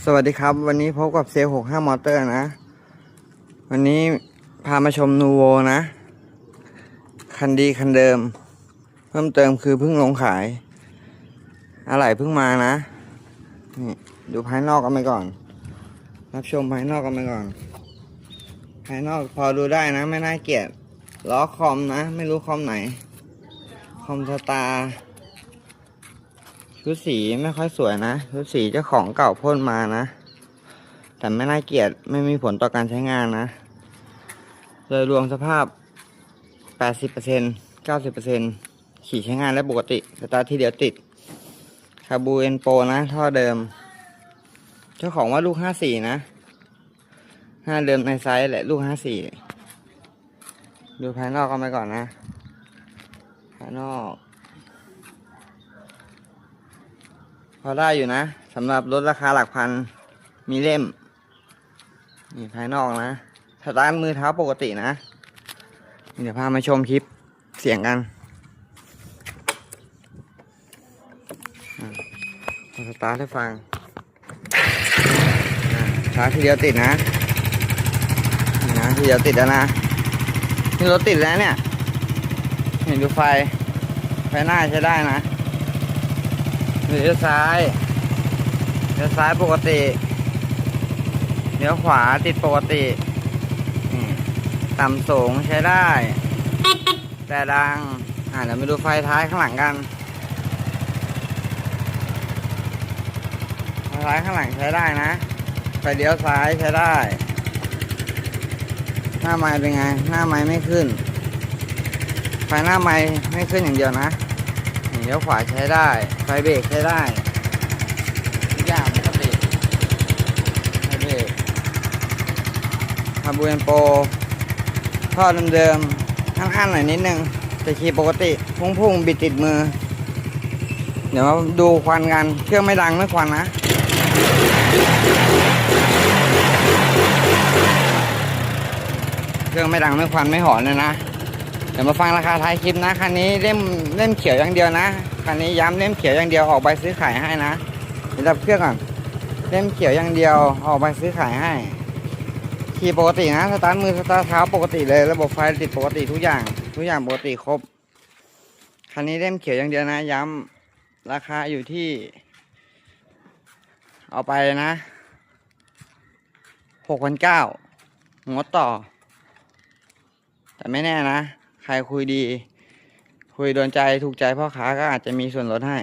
สวัสดีครับ วันนี้พบกับเซลหกห้ามอเตอร์นะ วันนี้พามาชมนูโวนะ คันดีคันเดิม เพิ่มเติมคือเพิ่งลงขาย อะไรเพิ่งมานะ นี่ดูภายนอกกันไปก่อน รับชมภายนอกกันไปก่อน ภายนอกพอดูได้นะ ไม่น่าเกลียดล้อคอมนะ ไม่รู้คอมไหน คอมสตาร์ ชุดสีไม่ค่อยสวยนะชุดสีเจ้าของเก่าพ่นมานะ แต่ไม่น่าเกลียดไม่มีผลต่อการใช้งานนะโดยรวมสภาพ 80% 90%ขี่ใช้งานได้ปกติสตาร์ททีเดียวติดคาบูเอ็นโปนะ ท่อเดิม เจ้าของว่าลูก 54 นะห้าเดิมในไซส์แหละลูก 54 ดูภายนอกกันไปก่อนนะ ภายนอก พอได้อยู่นะสำหรับรถราคาหลักพัน มีเล่ม นี่ภายนอกนะสตาร์ทมือเท้าปกตินะ เดี๋ยวพามาชมคลิปเสียงกันอะสตาร์ทให้ฟังอะสตาร์ททีเดียวติดนะนี่นะทีเดียวติดแล้วนะนี่รถติดแล้วเนี่ย เห็นดูไฟ ไฟหน้าใช้ได้นะ เลี้ยวซ้ายเลี้ยวซ้ายปกติเลี้ยวขวาติดปกติต่ำสูงใช้ได้ แต่ดังอ่าเดี๋ยวมาดูไฟท้ายข้างหลังกันไฟท้ายข้างหลังใช้ได้นะไฟเลี้ยวซ้ายใช้ได้ หน้าไม้เป็นไง หน้าไม้ไม่ขึ้น ไฟหน้าไม้ไม่ขึ้นอย่างเดียวนะ เลี้ยวขวาใช้ได้ ไฟเบรกใช้ได้ทุกอย่างปกติไฟเบรกคาบูเอนโปท่อเดิมๆข้างๆหน่อยนิดนึงแต่ขี่ปกติ พุ่งๆ บิดติดมือ เดี๋ยวมาดูควันกัน เครื่องไม่ดังไม่ควันนะเครื่องไม่ดังไม่ควันไม่หอนเลยนะ เดี๋ยวมาฟังราคาท้ายคลิปนะคันนี้เล่มเล่มเขียวอย่างเดียวนะคันนี้ย้ำเล่มเขียวอย่างเดียวออกใบซื้อขายให้นะเดี๋ยวดับเครื่องก่อนเล่มเขียวอย่างเดียวออกใบซื้อขายให้ขี่ปกตินะสตาร์ทมือสตาร์ทเท้าปกติเลย ระบบไฟติดปกติทุกอย่าง ทุกอย่างปกติครบคันนี้เล่มเขียวอย่างเดียวนะ ย้ำราคาอยู่ที่ เอาไปนะหกพันเก้างดต่อ แต่ไม่แน่นะ ใครคุยดี คุยโดนใจถูกใจพ่อค้าก็อาจจะมีส่วนลดให้